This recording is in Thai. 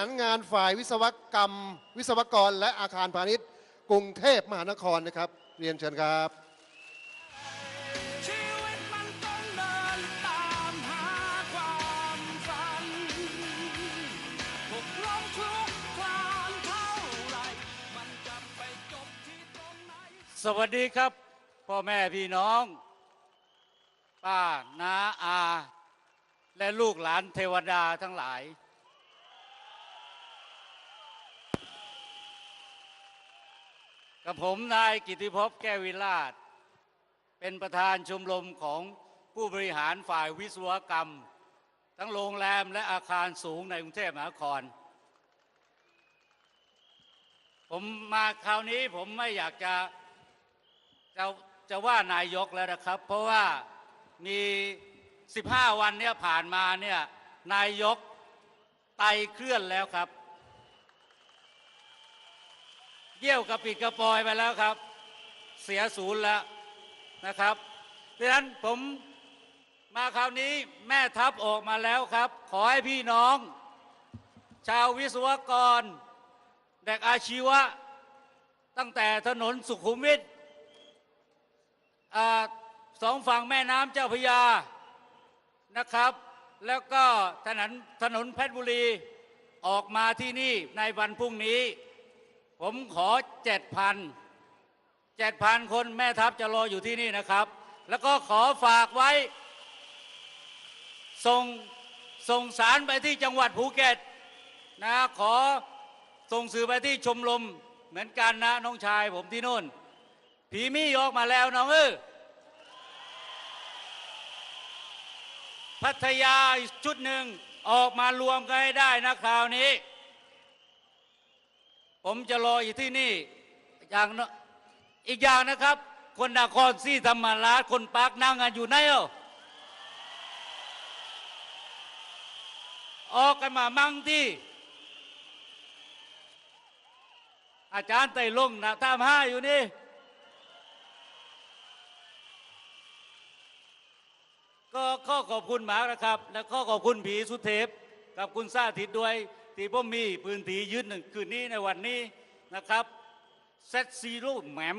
สานงานฝ่ายวิศวกรรม วิศวกรและอาคารพาณิชย์ กรุงเทพมหานครนะครับ เรียนเชิญครับสวัสดีครับ พ่อแม่พี่น้อง ป้าน้าอา และลูกหลานเทวดาทั้งหลาย กับผมนายกิติภพแก้ววิราช เป็นประธานชมรมของผู้บริหารฝ่ายวิศวกรรม ทั้งโรงแรมและอาคารสูงในกรุงเทพมหานคร ผมมาคราวนี้ผมไม่อยากจะจะจะว่านายกแล้วนะครับ เพราะว่ามี 15 วันเนี่ยผ่านมาเนี่ยนายกไตเคลื่อนแล้วครับ เยี่ยวกระปิดกระปอยไปแล้วครับ เสียศูนย์แล้วนะครับดังนั้นผมมาคราวนี้แม่ทัพออกมาแล้วครับ ขอให้พี่น้อง ชาววิศวกร เด็กอาชีวะ ตั้งแต่ถนนสุขุมวิทสองฝั่งแม่น้ำเจ้าพระยานะครับ แล้วก็ถนนถนนเพชรบุรีออกมาที่นี่ในวันพรุ่งนี้ ผมขอเจ็ดพันเจ็ดพันคนแม่ทัพจะรออยู่ที่นี่นะครับ แล้วก็ขอฝากไว้ ส่งส่งสารไปที่จังหวัดภูเก็ตนะขอส่งสื่อไปที่ชมรมเหมือนกันนะน้องชายผมที่นู่น ผีมี่ออกมาแล้วน้องเออพัทยาชุดหนึ่งออกมารวมกันให้ได้นะคราวนี้ ผมจะรออยู่ที่นี่อย่างอีกอย่างนะครับ คนนครศรีธรรมราชคนปากนั่งกันอยู่ไหนเอ้าออกกันมามั่งที่ อาจารย์ไต่ลงนะตามห้าอยู่นี่ ก็ขอขอบคุณหมากนะครับ และขอขอบคุณผีสุเทพ กับคุณซาทิตด้วย ที่ผมมีพื้นที่ยืดหนึ่งคืนนี้ในวันนี้นะครับเซตซีโร่แหมม